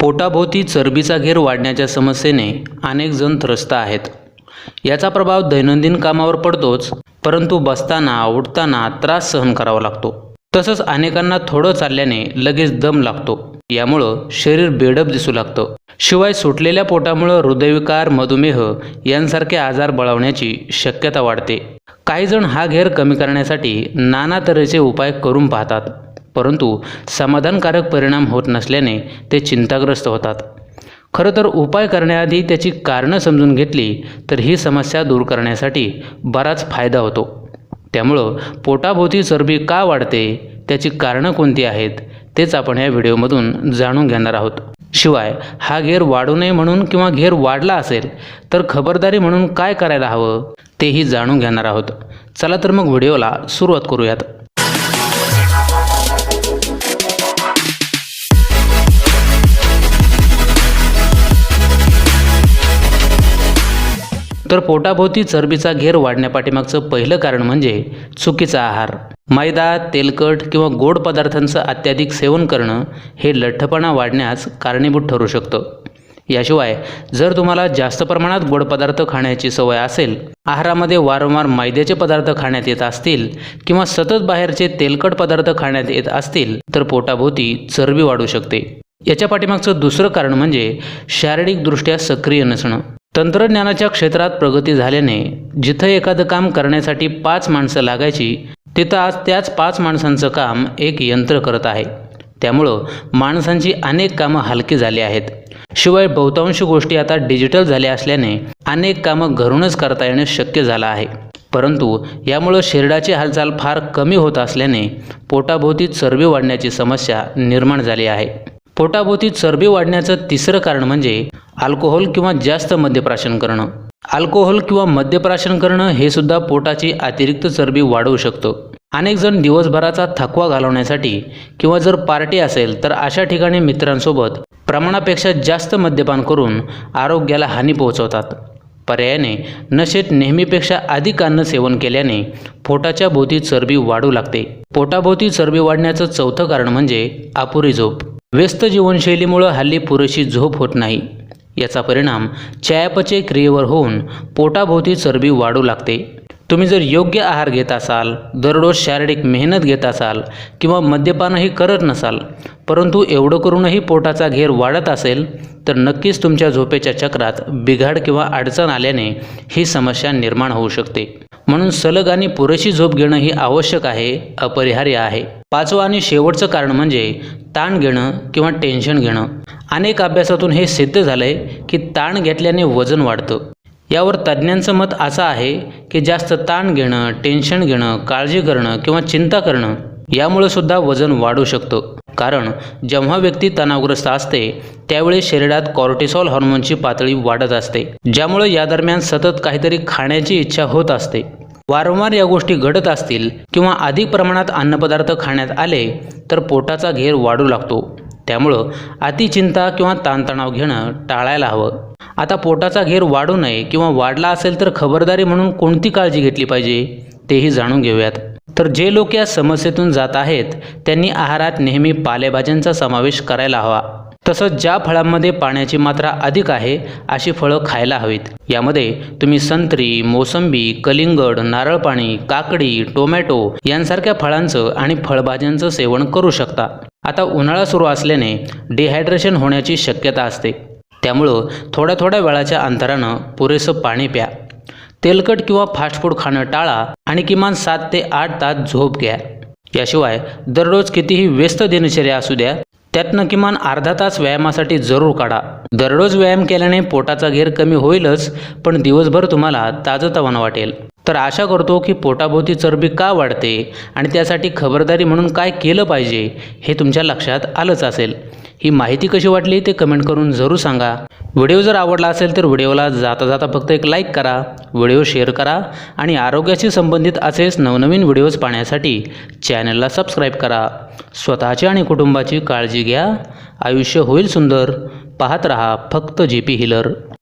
पोटाभोवती चरबीचा घेर वाढण्याच्या समस्येने अनेक जण त्रस्त आहेत. याचा प्रभाव दैनंदिन कामावर पडतोच परंतु बसताना उठताना त्रास सहन करावा लागतो. तसंच अनेकांना थोडं चालल्याने लगेच दम लागतो. यामुळं शरीर बेडप दिसू लागतं. शिवाय सुटलेल्या पोटामुळं हृदयविकार मधुमेह यांसारखे आजार बळावण्याची शक्यता वाढते. काही जण हा घेर कमी करण्यासाठी नाना तऱ्हेचे उपाय करून पाहतात. परंतु समाधानकारक परिणाम होत नसल्याने ते चिंताग्रस्त होतात. खरं तर उपाय करण्याआधी त्याची कारणं समजून घेतली तर ही समस्या दूर करण्यासाठी बराच फायदा होतो. त्यामुळं पोटाभोवती चरबी का वाढते त्याची कारणं कोणती आहेत तेच आपण या व्हिडिओमधून जाणून घेणार आहोत. शिवाय हा घेर वाढू नये म्हणून किंवा घेर वाढला असेल तर खबरदारी म्हणून काय करायला हवं तेही जाणून घेणार आहोत. चला तर मग व्हिडिओला सुरुवात करूयात. तर पोटाभोवती चरबीचा घेर वाढण्यापाठीमागचं पहिलं कारण म्हणजे चुकीचा आहार. मैदा तेलकट किंवा गोड पदार्थांचं अत्याधिक सेवन करणं हे लठ्ठपणा वाढण्यास कारणीभूत ठरू शकतं. याशिवाय जर तुम्हाला जास्त प्रमाणात गोड पदार्थ खाण्याची सवय असेल आहारामध्ये वारंवार मैद्याचे पदार्थ खाण्यात येत असतील किंवा सतत बाहेरचे तेलकट पदार्थ खाण्यात येत असतील तर पोटाभोवती चरबी वाढू शकते. याच्या पाठीमागचं दुसरं कारण म्हणजे शारीरिकदृष्ट्या सक्रिय नसणं. तंत्रज्ञानाच्या क्षेत्रात प्रगती झाल्याने जिथं एखादं काम करण्यासाठी पाच माणसं लागायची तिथं आज त्याच पाच माणसांचं काम एक यंत्र करत आहे. त्यामुळं माणसांची अनेक कामं हलकी झाली आहेत. शिवाय बहुतांश गोष्टी आता डिजिटल झाल्या असल्याने अनेक कामं घरूनच करता येणं शक्य झालं आहे. परंतु यामुळं शरीराची हालचाल फार कमी होत असल्याने पोटाभोवती चरबी वाढण्याची समस्या निर्माण झाली आहे. पोटाभोवती चरबी वाढण्याचं तिसरं कारण म्हणजे अल्कोहोल किंवा जास्त मद्यप्राशन करणं. अल्कोहोल किंवा मद्यप्राशन करणं हे सुद्धा पोटाची अतिरिक्त चरबी वाढवू शकतं. अनेक जण दिवसभराचा थकवा घालवण्यासाठी किंवा जर पार्टी असेल तर अशा ठिकाणी मित्रांसोबत प्रमाणापेक्षा जास्त मद्यपान करून आरोग्याला हानी पोहोचवतात. पर्यायाने नशेत नेहमीपेक्षा अधिक अन्न सेवन केल्याने पोटाच्या भोवती चरबी वाढू लागते. पोटाभोवती चरबी वाढण्याचं चौथं कारण म्हणजे अपुरी झोप. व्यस्त जीवनशैलीमुळं हल्ली पुरेशी झोप होत नाही. याचा परिणाम चयापचय क्रियेवर होऊन पोटाभोवती चरबी वाढू लागते. तुम्ही जर योग्य आहार घेत असाल दररोज शारीरिक मेहनत घेत असाल किंवा मद्यपानही करत नसाल परंतु एवढं करूनही पोटाचा घेर वाढत असेल तर नक्कीच तुमच्या झोपेच्या चक्रात बिघाड किंवा अडचण आल्याने ही समस्या निर्माण होऊ शकते. म्हणून सलग आणि पुरेशी झोप घेणं ही आवश्यक आहे अपरिहार्य आहे. पाचवं आणि शेवटचं कारण म्हणजे ताण घेणं किंवा टेन्शन घेणं. अनेक अभ्यासातून हे सिद्ध झालं आहे की ताण घेतल्याने वजन वाढतं. यावर तज्ज्ञांचं मत असं आहे की जास्त ताण घेणं टेन्शन घेणं काळजी करणं किंवा चिंता करणं यामुळे सुद्धा वजन वाढू शकतं. कारण जेव्हा व्यक्ती तणावग्रस्त असते त्यावेळी शरीरात कॉर्टिसॉल हॉर्मोनची पातळी वाढत असते ज्यामुळे या दरम्यान सतत काहीतरी खाण्याची इच्छा होत असते. वारंवार या गोष्टी घडत असतील किंवा अधिक प्रमाणात अन्नपदार्थ खाण्यात आले तर पोटाचा घेर वाढू लागतो. त्यामुळं अतिचिंता किंवा ताणतणाव घेणं टाळायला हवं. आता पोटाचा घेर वाढू नये किंवा वाढला असेल तर खबरदारी म्हणून कोणती काळजी घेतली पाहिजे तेही जाणून घेऊयात. तर जे लोक या समस्येतून जात आहेत त्यांनी आहारात नेहमी पालेभाज्यांचा समावेश करायला हवा. तसंच ज्या फळांमध्ये पाण्याची मात्रा अधिक आहे अशी फळं खायला हवीत. यामध्ये तुम्ही संत्री मोसंबी कलिंगड नारळ पाणी काकडी टोमॅटो यांसारख्या फळांचं आणि फळभाज्यांचं सेवन करू शकता. आता उन्हाळा सुरू असल्याने डिहायड्रेशन होण्याची शक्यता असते. त्यामुळं थोड्या थोड्या वेळाच्या अंतरानं पुरेसं पाणी प्या. तेलकट किंवा फास्ट फूड खाणं टाळा आणि किमान सात ते आठ तास झोप घ्या. याशिवाय दररोज कितीही व्यस्त दिनचर्या असू द्या त्यातनं किमान अर्धा तास व्यायामासाठी जरूर काढा. दररोज व्यायाम केल्याने पोटाचा घेर कमी होईलच पण दिवसभर तुम्हाला ताजंतवानं वाटेल. तर आशा करतो की पोटाभोवती चरबी का वाढते आणि त्यासाठी खबरदारी म्हणून काय केलं पाहिजे हे तुमच्या लक्षात आलंच असेल. ही माहिती कशी वाटली ते कमेंट करून जरूर सांगा. व्हिडिओ जर आवडला असेल तर व्हिडिओला जाता जाता फक्त एक लाईक करा व्हिडिओ शेअर करा आणि आरोग्याशी संबंधित असेच नवनवीन व्हिडिओज पाहण्यासाठी चॅनलला सबस्क्राईब करा. स्वतःची आणि कुटुंबाची काळजी घ्या. आयुष्य होईल सुंदर. पाहत रहा फक्त जी पी हिलर